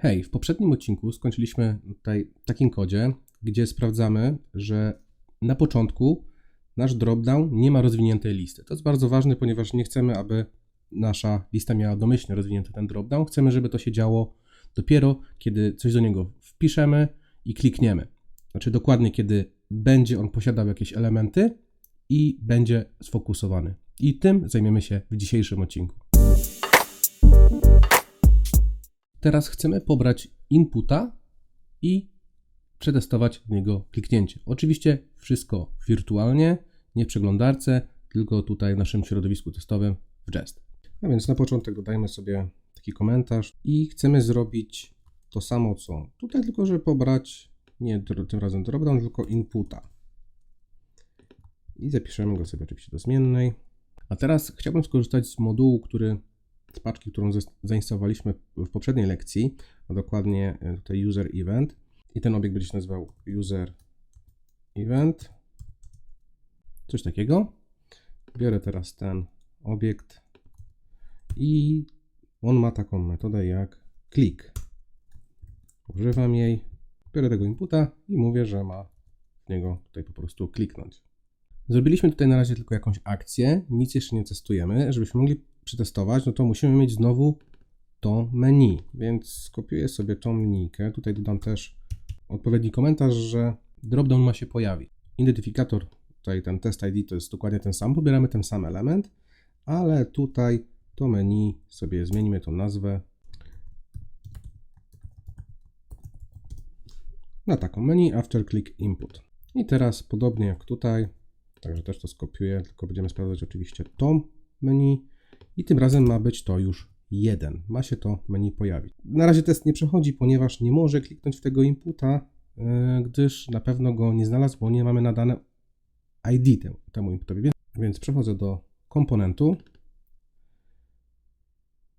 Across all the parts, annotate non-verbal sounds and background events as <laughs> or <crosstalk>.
Hej, w poprzednim odcinku skończyliśmy tutaj takim kodzie, gdzie sprawdzamy, że na początku nasz dropdown nie ma rozwiniętej listy. To jest bardzo ważne, ponieważ nie chcemy, aby nasza lista miała domyślnie rozwinięty ten dropdown. Chcemy, żeby to się działo dopiero, kiedy coś do niego wpiszemy i klikniemy. Znaczy dokładnie, kiedy będzie on posiadał jakieś elementy i będzie sfokusowany. I tym zajmiemy się w dzisiejszym odcinku. Teraz chcemy pobrać inputa i przetestować w niego kliknięcie. Oczywiście wszystko wirtualnie, nie w przeglądarce, tylko tutaj w naszym środowisku testowym w Jest. A więc na początek dodajmy sobie taki komentarz i chcemy zrobić to samo co tutaj, tylko żeby pobrać nie tym razem dropdown, tylko inputa. I zapiszemy go sobie oczywiście do zmiennej. A teraz chciałbym skorzystać z modułu, który z paczki, którą zainstalowaliśmy w poprzedniej lekcji, a dokładnie e, tutaj user event i ten obiekt będzie się nazywał user event. Coś takiego. Biorę teraz ten obiekt i on ma taką metodę jak click. Używam jej, biorę tego inputa i mówię, że ma w niego tutaj po prostu kliknąć. Zrobiliśmy tutaj na razie tylko jakąś akcję, nic jeszcze nie testujemy. Żebyśmy mogli przetestować, no to musimy mieć znowu to menu, więc skopiuję sobie tą linijkę. Tutaj dodam też odpowiedni komentarz, że dropdown ma się pojawić. Identyfikator, tutaj ten test ID to jest dokładnie ten sam, pobieramy ten sam element, ale tutaj to menu sobie zmienimy tą nazwę na taką menu after click input. I teraz podobnie jak tutaj, także też to skopiuję, tylko będziemy sprawdzać oczywiście to menu i tym razem ma być to już 1. Ma się to menu pojawić. Na razie test nie przechodzi, ponieważ nie może kliknąć w tego inputa, e, gdyż na pewno go nie znalazł, bo nie mamy nadane ID temu, temu inputowi. Więc przechodzę do komponentu,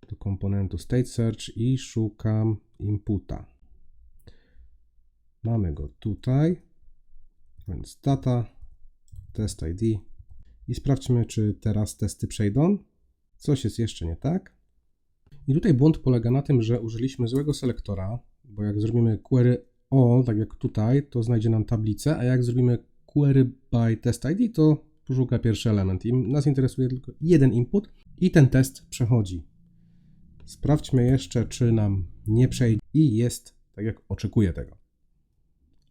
do komponentu state search i szukam inputa. Mamy go tutaj, więc data, test ID i sprawdźmy, czy teraz testy przejdą. Coś jest jeszcze nie tak. I tutaj błąd polega na tym, że użyliśmy złego selektora, bo jak zrobimy query all, tak jak tutaj, to znajdzie nam tablicę, a jak zrobimy query by test ID, to poszuka pierwszy element. I nas interesuje tylko jeden input i ten test przechodzi. Sprawdźmy jeszcze, czy nam nie przejdzie i jest tak, jak oczekuję tego.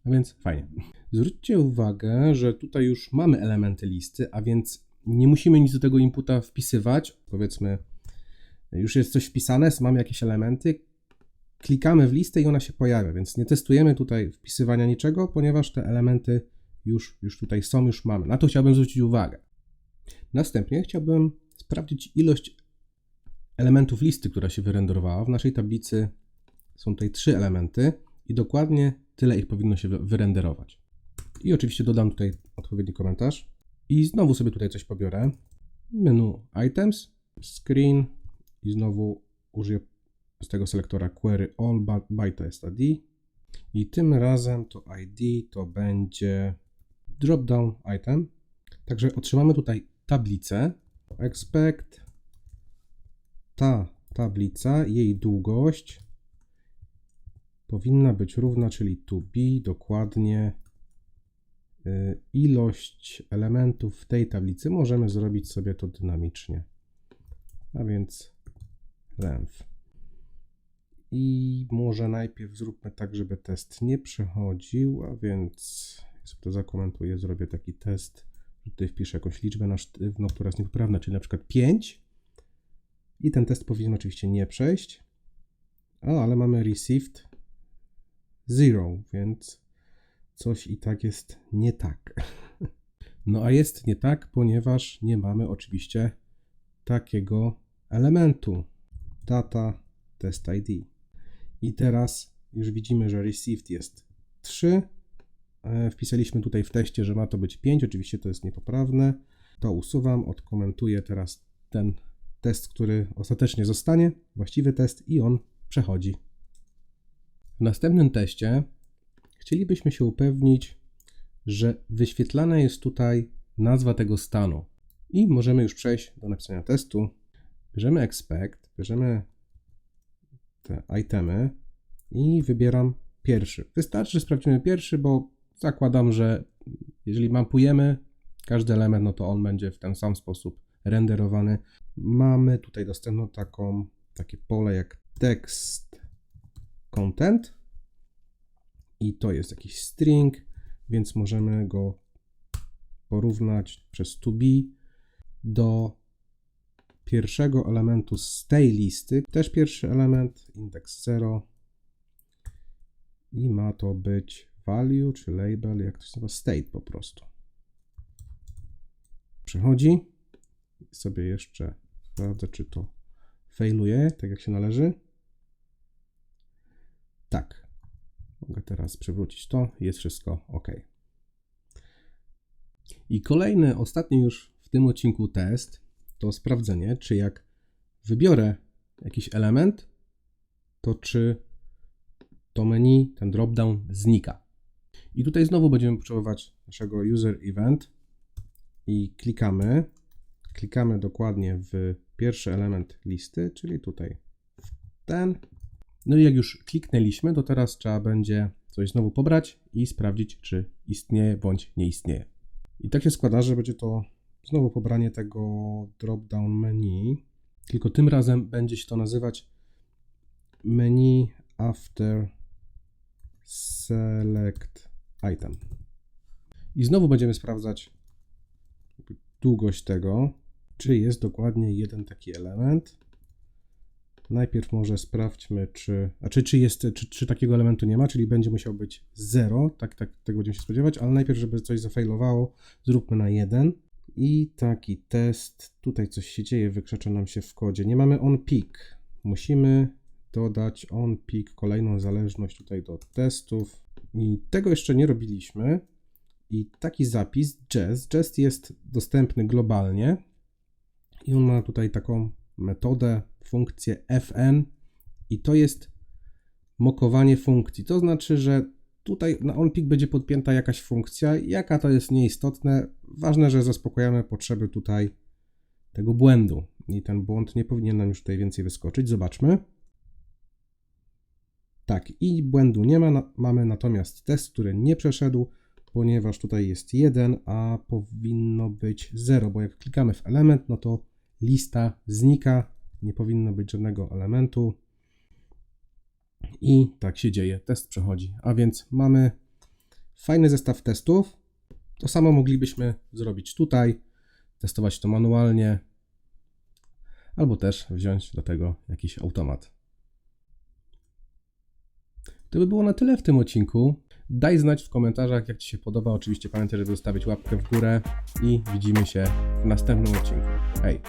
A więc fajnie. Zwróćcie uwagę, że tutaj już mamy elementy listy, a więc nie musimy nic do tego inputa wpisywać. Powiedzmy, już jest coś wpisane, mamy jakieś elementy, klikamy w listę i ona się pojawia, więc nie testujemy tutaj wpisywania niczego, ponieważ te elementy już, już tutaj są, już mamy. Na to chciałbym zwrócić uwagę. Następnie chciałbym sprawdzić ilość elementów listy, która się wyrenderowała. W naszej tablicy są tutaj trzy elementy i dokładnie tyle ich powinno się wyrenderować. I oczywiście dodam tutaj odpowiedni komentarz. I znowu sobie tutaj coś pobiorę. Menu Items, Screen i znowu użyję z tego selektora Query All by Test ID. I tym razem to ID to będzie dropdown item. Także otrzymamy tutaj tablicę. Expect ta tablica, jej długość powinna być równa, czyli to be dokładnie Y, ilość elementów w tej tablicy, możemy zrobić sobie to dynamicznie. A więc length. I może najpierw zróbmy tak, żeby test nie przechodził, a więc sobie to zakomentuję, zrobię taki test, że tutaj wpiszę jakąś liczbę na sztywno, która jest niepoprawna, czyli na przykład 5. I ten test powinien oczywiście nie przejść. O, ale mamy received 0, więc coś i tak jest nie tak. <laughs> No a jest nie tak, ponieważ nie mamy oczywiście takiego elementu data test ID. I teraz już widzimy, że received jest 3. E, wpisaliśmy tutaj w teście, że ma to być 5. Oczywiście to jest niepoprawne. To usuwam, odkomentuję teraz ten test, który ostatecznie zostanie, właściwy test i on przechodzi. W następnym teście chcielibyśmy się upewnić, że wyświetlana jest tutaj nazwa tego stanu. I możemy już przejść do napisania testu. Bierzemy expect, bierzemy te itemy i wybieram pierwszy. Wystarczy, że sprawdzimy pierwszy, bo zakładam, że jeżeli mampujemy każdy element, no to on będzie w ten sam sposób renderowany. Mamy tutaj dostępną taką, takie pole jak text content. I to jest jakiś string, więc możemy go porównać przez to be do pierwszego elementu z tej listy, też pierwszy element, index 0 i ma to być value czy label, jak to się nazywa, state po prostu. Przechodzi. Sobie jeszcze sprawdzę, czy to failuje, tak jak się należy. Tak. Mogę teraz przywrócić to, jest wszystko ok. I kolejny, ostatni już w tym odcinku test to sprawdzenie, czy jak wybiorę jakiś element, to czy to menu, ten dropdown znika. I tutaj znowu będziemy potrzebować naszego user event i klikamy. Klikamy dokładnie w pierwszy element listy, czyli tutaj w ten. No i jak już kliknęliśmy, to teraz trzeba będzie coś znowu pobrać i sprawdzić, czy istnieje bądź nie istnieje. I tak się składa, że będzie to znowu pobranie tego drop-down menu, tylko tym razem będzie się to nazywać menu after select item. I znowu będziemy sprawdzać długość tego, czy jest dokładnie jeden taki element. Najpierw może sprawdźmy, czy, a czy, czy, jest, czy, czy takiego elementu nie ma, czyli będzie musiał być 0, tak, tak tego będziemy się spodziewać, ale najpierw, żeby coś zafailowało, zróbmy na 1. I taki test, tutaj coś się dzieje, wykrzacza nam się w kodzie. Nie mamy on peak. Musimy dodać on peak, kolejną zależność tutaj do testów. I tego jeszcze nie robiliśmy. I taki zapis jest. jest jest dostępny globalnie. I on ma tutaj taką metodę, funkcję fn i to jest mokowanie funkcji. To znaczy, że tutaj na onPick będzie podpięta jakaś funkcja, jaka to jest nieistotne. Ważne, że zaspokajamy potrzeby tutaj tego błędu i ten błąd nie powinien nam już tutaj więcej wyskoczyć. Zobaczmy. Tak, i błędu nie ma, mamy natomiast test, który nie przeszedł, ponieważ tutaj jest 1, a powinno być 0, bo jak klikamy w element, no to lista znika, nie powinno być żadnego elementu. I tak się dzieje, test przechodzi. A więc mamy fajny zestaw testów. To samo moglibyśmy zrobić tutaj, testować to manualnie, albo też wziąć do tego jakiś automat. To by było na tyle w tym odcinku. Daj znać w komentarzach, jak Ci się podoba. Oczywiście pamiętaj, żeby zostawić łapkę w górę i widzimy się w następnym odcinku. Hej!